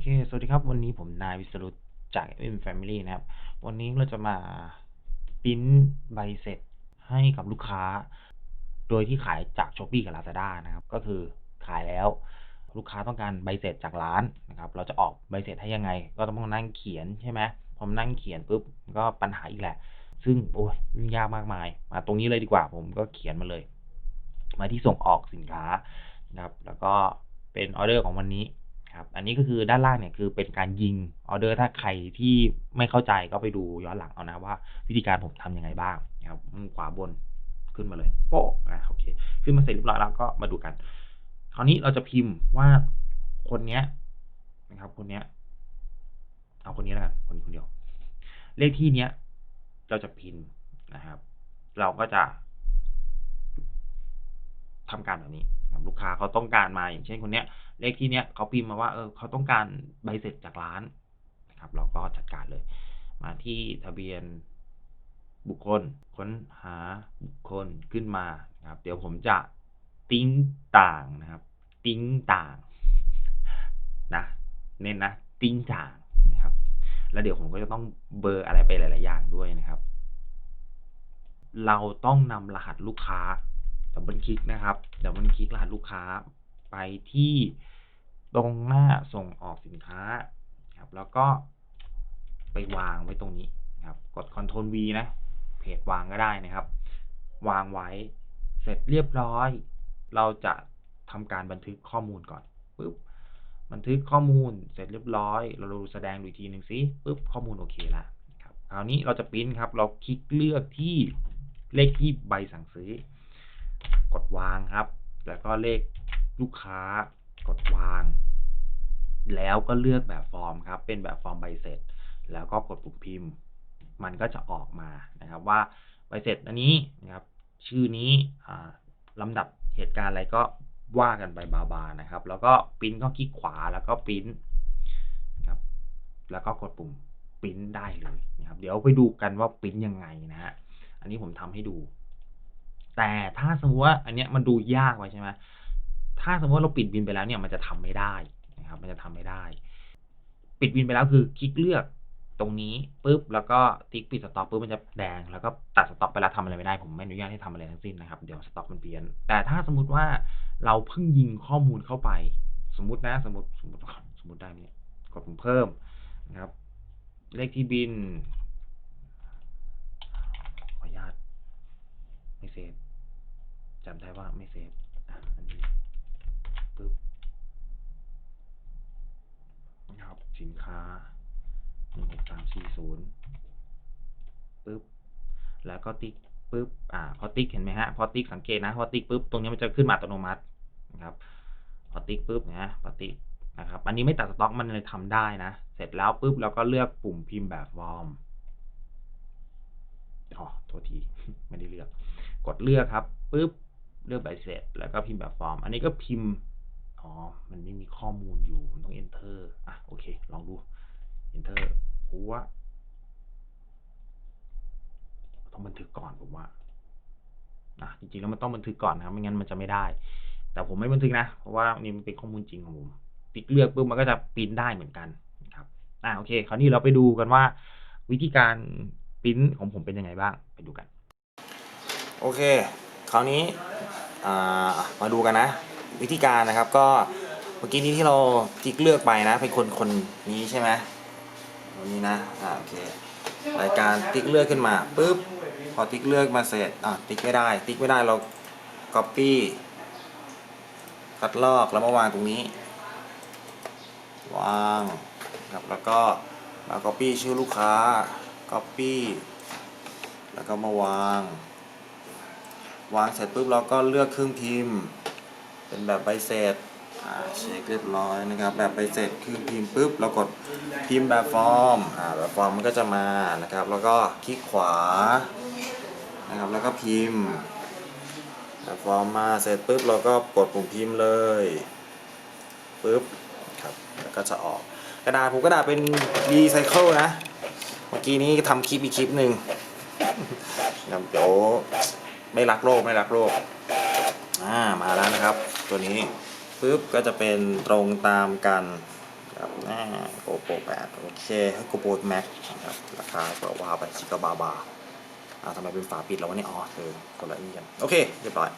เค สวัสดีครับ วันนี้ผมนายวิสรุตจาก m Family นะครับ วันนี้เราจะมาปิ้นใบเสร็จให้กับลูกค้า โดยที่ขายจาก Shopee กับ Lazada นะครับ ก็คือขายแล้วลูกค้าต้องการใบเสร็จจากร้านนะครับ เราจะออกใบเสร็จให้ยังไง ก็ต้องนั่งเขียนใช่ไหมพอมานั่งเขียนปุ๊บก็ปัญหาอีกแหละ ซึ่งโอ้ยยุ่งยากมากมาย มาตรงนี้เลยดีกว่า ผมก็เขียนมาเลย มาที่ส่งออกสินค้านะครับ แล้วก็เป็นออเดอร์ของวันนี้ นนี้ก็คือด้านล่างเนี่ยคือเป็นการยิงออเดอร์ถ้าใครที่ไม่เข้าใจก็ไปดูย้อนหลังเอานะว่า วิธีการผมทำยังไงบ้างนะครับมุมขวาบนขึ้นมาเลย โป๊ะอะโอเคขึ้นมาเสร็จเรียบร้อยแล้วก็มาดูกัน คราวนี้เราจะพิมพ์ว่าคนเนี้ยนะครับ คนเนี้ย เอาคนนี้แล้วกันคนคนเดียว เลขที่เนี้ยเราจะพิมพ์นะครับ เราก็จะทำการแบบนี้ ลูกค้าเขาต้องการมาอย่างเช่นคนเนี้ยเลขที่เนี้ยเขาพิมพ์มาว่าเออเขาต้องการใบเสร็จจากร้านนะครับ เราก็จัดการเลย มาที่ทะเบียนบุคคลค้นหาบุคคลขึ้นมานะครับ เดี๋ยวผมจะติ้งต่างนะครับ ติ้งต่างนะเน้นนะติ้งต่างนะครับ แล้วเดี๋ยวผมก็จะต้องเบอร์อะไรไปหลาย ๆ อย่างด้วยนะครับ เราต้องนำรหัสลูกค้า ดับเบิลคลิกนะครับดับเบิลคลิกรหัสลูกค้าไปที่ตรงหน้าส่งออกสินค้าครับ แล้วก็ไปวางไว้ตรงนี้ครับ กด Ctrl V นะ เพจวางก็ได้นะครับ วางไว้เสร็จเรียบร้อย เราจะทำการบันทึกข้อมูลก่อนปึ๊บบันทึกข้อมูลเสร็จเรียบร้อย เราดูแสดงดูอีกทีหนึ่งสิปึ๊บข้อมูลโอเคละครับคราวนี้เราจะปริ้นครับ เราคลิกเลือกที่เลขที่ใบสั่งซื้อ กดวางครับ แล้วก็เลขลูกค้ากดวาง แล้วก็เลือกแบบฟอร์มครับ เป็นแบบฟอร์มใบเสร็จ แล้วก็กดปุ่มพิมพ์ มันก็จะออกมานะครับ ว่าใบเสร็จอันนี้นะครับ ชื่อนี้ลำดับเหตุการณ์อะไรก็ว่ากันไปบาบานะครับ แล้วก็ปริ้นก็คลิกขวาแล้วก็ปริ้นครับ แล้วก็กดปุ่มปริ้นได้เลยนะครับ เดี๋ยวไปดูกันว่าปริ้นยังไงนะฮะ อันนี้ผมทำให้ดู แต่ถ้าสมมติว่าอันเนี้ยมันดูยากไปใช่ไหมถ้าสมมติว่าเราปิดบินไปแล้วเนี่ยมันจะทำไม่ได้นะครับ มันจะทำไม่ได้ ปิดบินไปแล้วคือคลิกเลือกตรงนี้ปุ๊บแล้วก็ติ๊กปิดสต็อกปุ๊บมันจะแดง แล้วก็ตัดสต็อกไปแล้วทำอะไรไม่ได้ผมไม่อนุญาตให้ทำอะไรทั้งสิ้นนะครับเดี๋ยวสต็อกมันเปลี่ยน แต่ถ้าสมมติว่าเราเพิ่งยิงข้อมูลเข้าไป สมมตินะสมมติสมมติสมมติได้เนี่ยกดปุ่มเพิ่มนะครับ เลขที่บินขออนุญาตไม่เซฟ จำได้ว่าไม่เซฟอันนี้ปึ๊บนะครับสินค้าหนึ่งหกสามสี่ศูนย์ปึ๊บแล้วก็ติ๊กปึ๊บอ่าพอติ๊กเห็นไหมฮะพอติ๊กสังเกตนะพอติ๊กปึ๊บตรงนี้มันจะขึ้นมาอัตโนมัตินะครับพอติ๊กปึ๊บนะพอติ๊กนะครับอันนี้ไม่ตัดสต็อกมันเลยทำได้นะ เสร็จแล้วปึ๊บเราก็เลือกปุ่มพิมพ์แบบฟอร์มอ๋อโทษทีไม่ได้เลือก กดเลือกครับปุ๊บ เลือกใบเสร็จ แล้วก็พิมพ์แบบฟอร์ม อันนี้ก็พิมพ์ อ๋อ มันไม่มีข้อมูลอยู่ผมต้อง enter อะ โอเค ลองดู enter ผมว่าต้องบันทึกก่อนผมว่าอะจริงๆแล้วมันต้องบันทึกก่อนนะครับ ไม่งั้นมันจะไม่ได้ แต่ผมไม่บันทึกนะ เพราะว่านี่มันเป็นข้อมูลจริงของผมติ๊กเลือกปุ๊บมันก็จะปริ้นได้เหมือนกันนะครับ อะโอเค คราวนี้เราไปดูกันว่า วิธีการปริ้นของผมเป็นยังไงบ้าง ไปดูกัน โอเค ราวนี้มาดูกันนะ วิธีการนะครับก็เมื่อกี้นี้ที่เราติ๊กเลือกไปนะเป็นคนคนนี้ใช่ไหมคนนี้นะอ่าโอเครายการติ๊กเลือกขึ้นมาปุ๊บพอติ๊กเลือกมาเสร็จอะติ๊กไม่ได้ ติ๊กไม่ได้เรา copy คัดลอกแล้วมาวางตรงนี้ วางครับแล้วก็มา copy ชื่อลูกค้า copy แล้วก็มาวาง วางเสร็จปุ๊บเราก็เลือกเครื่องพิมพ์ เป็นแบบใบเสร็จเช็คเรียบร้อยนะครับ แบบใบเสร็จเครื่องพิมพ์ปุ๊บเรากดพิมพ์แบบฟอร์มแบบฟอร์มมันก็จะมานะครับ แล้วก็คลิกขวานะครับแล้วก็พิมพ์แบบฟอร์มมาเสร็จปุ๊บเราก็กดปุ่มพิมพ์เลยปุ๊บครับแล้วก็จะออกกระดาษผมกระดาษเป็นรีไซเคิลนะ เมื่อกี้นี้ทำคลิปอีกคลิปหนึ่งนะครับเดี๋ยว ไม่รักโลกไม่รักโลกอ่ามาแล้วนะครับ ตัวนี้ปึ๊บก็จะเป็นตรงตามกันครับหน้าโกโปร8โอเคโกโปรแม็กนะครับราคาก็ว่าไปชิกาบาบาอ่าทำไมเป็นฝาปิดแล้ววะเนี่ยอ๋อคือคนละนี่กันโอเคเรียบร้อย